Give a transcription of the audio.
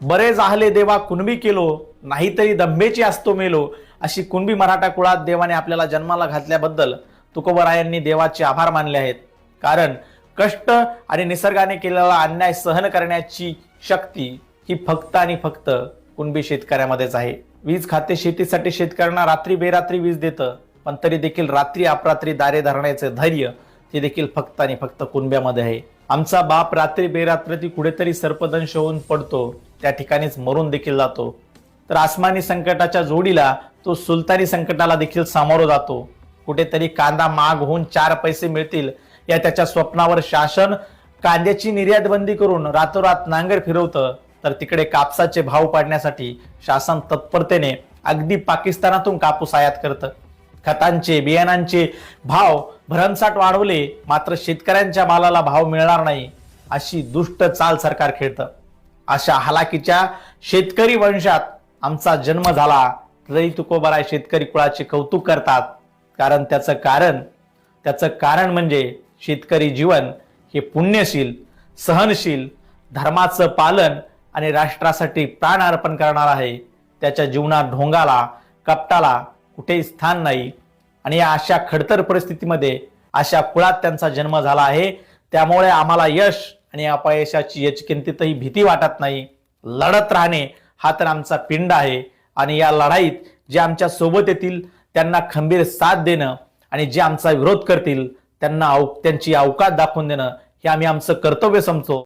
बरे जाहले देवा कुणबी केलो नाहीतरी दंभेची असतो मेलो अशी कुणबी मराठा कुळात देवाने आपल्याला जन्माला घातल्याबद्दल तुकोबरायांनी देवाचे आभार मानले आहेत. कारण कष्ट आणि निसर्गाने केलेला अन्याय सहन करण्याची शक्ती ही फक्त आणि फक्त कुणबी शेतकऱ्यामध्येच आहे. वीज खाते शेतीसाठी शेतकऱ्यांना रात्री बेरात्री वीज देतं पण तरी देखील रात्री अपरात्री दारे धरण्याचे धैर्य ते देखील फक्त आणि फक्त कुणब्यामध्ये आहे. आमचा बाप रात्री बेरात्र ती कुठेतरी सर्पदंश होऊन पडतो त्या ठिकाणीच मरून देखील जातो. तर आसमानी संकटाच्या जोडीला तो सुलतानी संकटाला देखील सामोरं जातो. कुठेतरी कांदा माग होऊन चार पैसे मिळतील या त्याच्या स्वप्नावर शासन कांद्याची निर्यात बंदी करून रातोरात नांगर फिरवतं. तर तिकडे कापसाचे भाव पाडण्यासाठी शासन तत्परतेने अगदी पाकिस्तानातून कापूस आयात करतं. खतांचे बियाणांचे भाव भरमसाठ वाढवले मात्र शेतकऱ्यांच्या मालाला भाव मिळणार नाही अशी दुष्ट चाल सरकार खेळतं. अशा हलाकीच्या शेतकरी वंशात आमचा जन्म झाला. तरी तुकोबराय शेतकरी कुळाचे कौतुक करतात. कारण त्याचं कारण त्याचं कारण म्हणजे शेतकरी जीवन हे पुण्यशील सहनशील धर्माचं पालन आणि राष्ट्रासाठी प्राण अर्पण करणार आहे. त्याच्या जीवनात ढोंगाला कपटाला कुठेही स्थान नाही. आणि या अशा खडतर परिस्थितीमध्ये अशा कुळात त्यांचा जन्म झाला आहे. त्यामुळे आम्हाला यश आणि अपयशाची याची किंमतीतही भीती वाटत नाही. लढत राहणे हा तर आमचा पिंड आहे. आणि या लढाईत जे आमच्यासोबत येतील त्यांना खंबीर साथ देणं आणि जे आमचा विरोध करतील त्यांना त्यांची अवकाश दाखवून देणं हे आम्ही आमचं कर्तव्य समजतो.